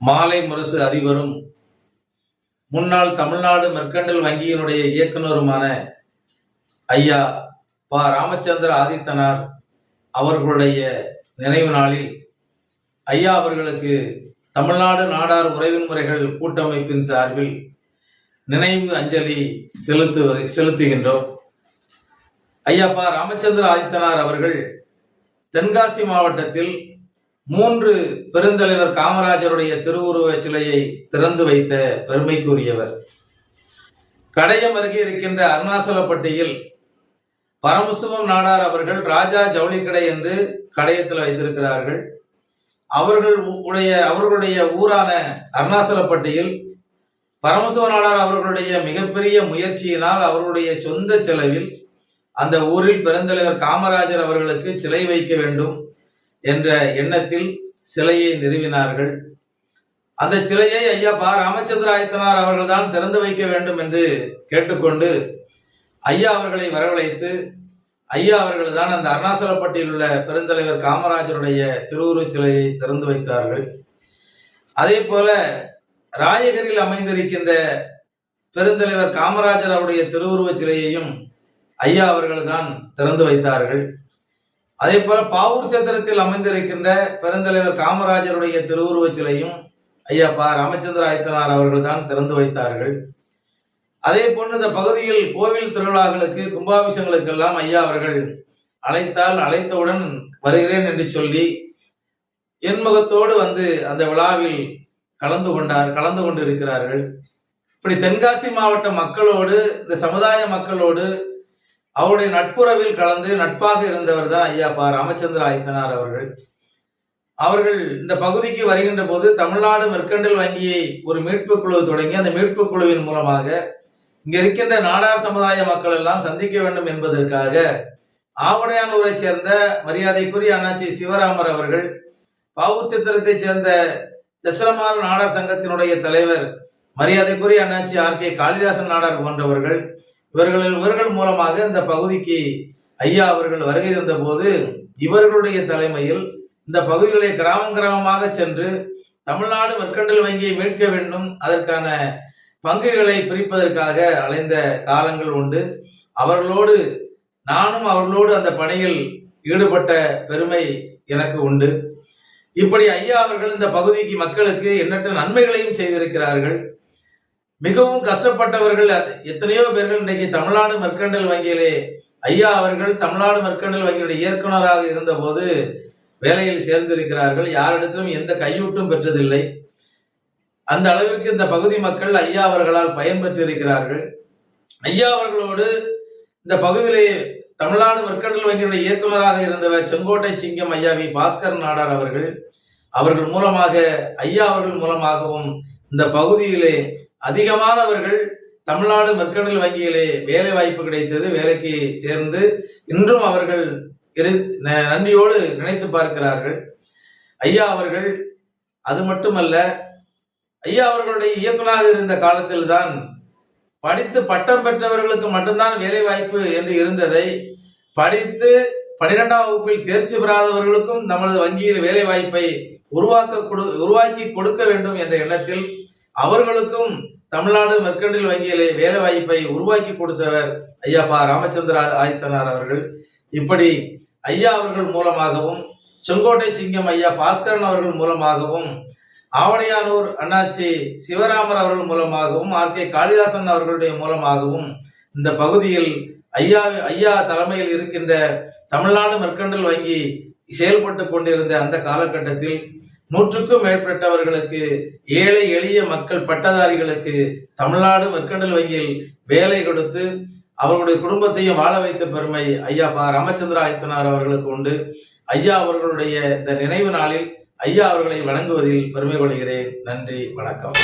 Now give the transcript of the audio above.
மாலை முரசு அதிபரும் முன்னாள் தமிழ்நாடு மெர்கண்டல் வங்கியினுடைய இயக்குனருமான ஐயா ப. ராமச்சந்திர ஆதித்தனார் அவர்களுடைய நினைவு நாளில் ஐயா அவர்களுக்கு தமிழ்நாடு நாடார் உறவின் முறைகள் கூட்டமைப்பின் சார்பில் நினைவு அஞ்சலி செலுத்துவது செலுத்துகின்றோம். ஐயா ப. ராமச்சந்திர ஆதித்தனார் அவர்கள் தென்காசி மாவட்டத்தில் மூன்று பெருந்தலைவர் காமராஜருடைய திருவுருவ சிலையை திறந்து வைத்த பெருமைக்குரியவர். கடையம் அருகே இருக்கின்ற அருணாசலப்பட்டியில் பரமசிவம் நாடார் அவர்கள் ராஜா ஜவுளி கடை என்று கடையத்தில் வைத்திருக்கிறார்கள். அவர்கள் உடைய அவர்களுடைய ஊரான அருணாசலப்பட்டியில் பரமசிவ நாடார் அவர்களுடைய மிகப்பெரிய முயற்சியினால் அவர்களுடைய சொந்த செலவில் அந்த ஊரில் பெருந்தலைவர் காமராஜர் அவர்களுக்கு சிலை வைக்க வேண்டும். என்ற எண்ணத்தில் சிலையை நிறுவினார்கள். அந்த சிலையை ஐயா பா. ராமச்சந்திர ஆயத்தனார் அவர்கள்தான் திறந்து வைக்க வேண்டும் என்று கேட்டுக்கொண்டு ஐயா அவர்களை வரவழைத்து ஐயா அவர்கள் தான் அந்த அருணாசலப்பட்டியில் உள்ள பெருந்தலைவர் காமராஜருடைய திருவுருவச் சிலையை திறந்து வைத்தார்கள். அதே போல ராயகரில் அமைந்திருக்கின்ற பெருந்தலைவர் காமராஜர் அவருடைய திருவுருவச் சிலையையும் ஐயா அவர்கள் தான் திறந்து வைத்தார்கள். அதே போல பாவூர் சேத்திரத்தில் அமைந்திருக்கின்ற பெருந்தலைவர் காமராஜருடைய திருவுருவச் சிலையும் ஐயா பா ராமச்சந்திர ஆயத்தனார் அவர்கள் தான் திறந்து வைத்தார்கள். அதே போன்று இந்த பகுதியில் கோவில் திருவிழாக்களுக்கு கும்பாபிஷங்களுக்கெல்லாம் ஐயா அவர்கள் அழைத்தால் அழைத்தவுடன் வருகிறேன் என்று சொல்லி என்முகத்தோடு வந்து அந்த விழாவில் கலந்து கொண்டார் கலந்து கொண்டிருக்கிறார்கள். இப்படி தென்காசி மாவட்ட மக்களோடு இந்த சமுதாய மக்களோடு அவருடைய நட்புறவில் கலந்து நட்பாக இருந்தவர் தான் ஐயா பா. ராமச்சந்திர ஆயத்தனார் அவர்கள். அவர்கள் இந்த பகுதிக்கு வருகின்ற போது தமிழ்நாடு மெர்கண்டல் வங்கியை ஒரு மீட்பு குழு தொடங்கி அந்த மீட்பு குழுவின் மூலமாக இங்க இருக்கின்ற நாடார் சமுதாய மக்கள் எல்லாம் சந்திக்க வேண்டும் என்பதற்காக ஆவடையானூரை சேர்ந்த மரியாதைக்குரிய அண்ணாச்சி சிவராமர் அவர்கள் பாவூர் சித்திரத்தைச் சேர்ந்த தசரமார் நாடார் சங்கத்தினுடைய தலைவர் மரியாதைக்குரிய அண்ணாச்சி ஆர். கே. காளிதாசன் நாடார் போன்றவர்கள் இவர்கள் இவர்கள் மூலமாக இந்த பகுதிக்கு ஐயா அவர்கள் வருகை தந்த போது இவர்களுடைய தலைமையில் இந்த பகுதிகளை கிராமம் கிராமமாக சென்று தமிழ்நாடு மெர்கண்டல் வங்கியை மீட்க வேண்டும் அதற்கான பங்குகளை பிரிப்பதற்காக அலைந்த காலங்கள் உண்டு. அவர்களோடு நானும் அவர்களோடு அந்த பணியில் ஈடுபட்ட பெருமை எனக்கு உண்டு. இப்படி ஐயா அவர்கள் இந்த பகுதிக்கு மக்களுக்கு எண்ணற்ற நன்மைகளையும் செய்திருக்கிறார்கள். மிகவும் கஷ்டப்பட்டவர்கள் எத்தனையோ பேர்கள் இன்றைக்கு தமிழ்நாடு மெர்கண்டல் வங்கியிலே ஐயா அவர்கள் தமிழ்நாடு மெர்கண்டல் வங்கியுடைய இயக்குனராக இருந்தபோது வேலையில் சேர்ந்திருக்கிறார்கள். யாரிடத்திலும் எந்த கையூட்டும் பெற்றதில்லை. அந்த அளவிற்கு இந்த பகுதி மக்கள் ஐயா அவர்களால் பயன்பெற்றிருக்கிறார்கள் ஐயா அவர்களோடு இந்த பகுதியிலே தமிழ்நாடு மெர்கண்டல் வங்கியுடைய இயக்குனராக இருந்தவர் செங்கோட்டை சிங்கம் ஐயா வி. பாஸ்கர் நாடார் அவர்கள். அவர்கள் மூலமாக ஐயா அவர்கள் மூலமாகவும் இந்த பகுதியிலே அதிகமானவர்கள் தமிழ்நாடு மெர்கண்டல் வங்கியிலே வேலை வாய்ப்பு கிடைத்தது வேலைக்கு சேர்ந்து இன்றும் அவர்கள் நன்றியோடு நினைத்து பார்க்கிறார்கள். ஐயா அவர்கள் அது மட்டுமல்ல ஐயா அவர்களுடைய இயக்குனாக இருந்த காலத்தில் தான் படித்து பட்டம் பெற்றவர்களுக்கு மட்டும்தான் வேலை வாய்ப்பு என்று இருந்ததை படித்து பனிரெண்டாம் வகுப்பில் தேர்ச்சி பெறாதவர்களுக்கும் நமது வங்கியில் வேலை வாய்ப்பை உருவாக்க கொடு- உருவாக்கி கொடுக்க வேண்டும் என்ற எண்ணத்தில் அவர்களுக்கும் தமிழ்நாடு மெர்கண்டில் வங்கியிலே வேலை வாய்ப்பை உருவாக்கி கொடுத்தவர் ஐயா பா ராமச்சந்திர ஆதித்தனார் அவர்கள். இப்படி ஐயா அவர்கள் மூலமாகவும் செங்கோட்டை சிங்கம் ஐயா பாஸ்கரன் அவர்கள் மூலமாகவும் ஆவடையானூர் அண்ணாச்சி சிவராமர் அவர்கள் மூலமாகவும் ஆர் கே காளிதாசன் அவர்களுடைய மூலமாகவும் இந்த பகுதியில் ஐயா ஐயா தலைமையில் இருக்கின்ற தமிழ்நாடு மெர்கண்டல் வங்கி செயல்பட்டு கொண்டிருந்த அந்த காலகட்டத்தில் நூற்றுக்கும் மேற்பட்டவர்களுக்கு ஏழை எளிய மக்கள் பட்டதாரிகளுக்கு தமிழ்நாடு மெர்கண்டல் வங்கியில் வேலை கொடுத்து அவர்களுடைய குடும்பத்தையும் வாழ வைத்த பெருமை ஐயா பா. ராமச்சந்திர ஆயத்தனார் அவர்களுக்கு உண்டு. ஐயா அவர்களுடைய இந்த நினைவு நாளில் ஐயா அவர்களை வணங்குவதில் பெருமை கொள்கிறேன். நன்றி வணக்கம்.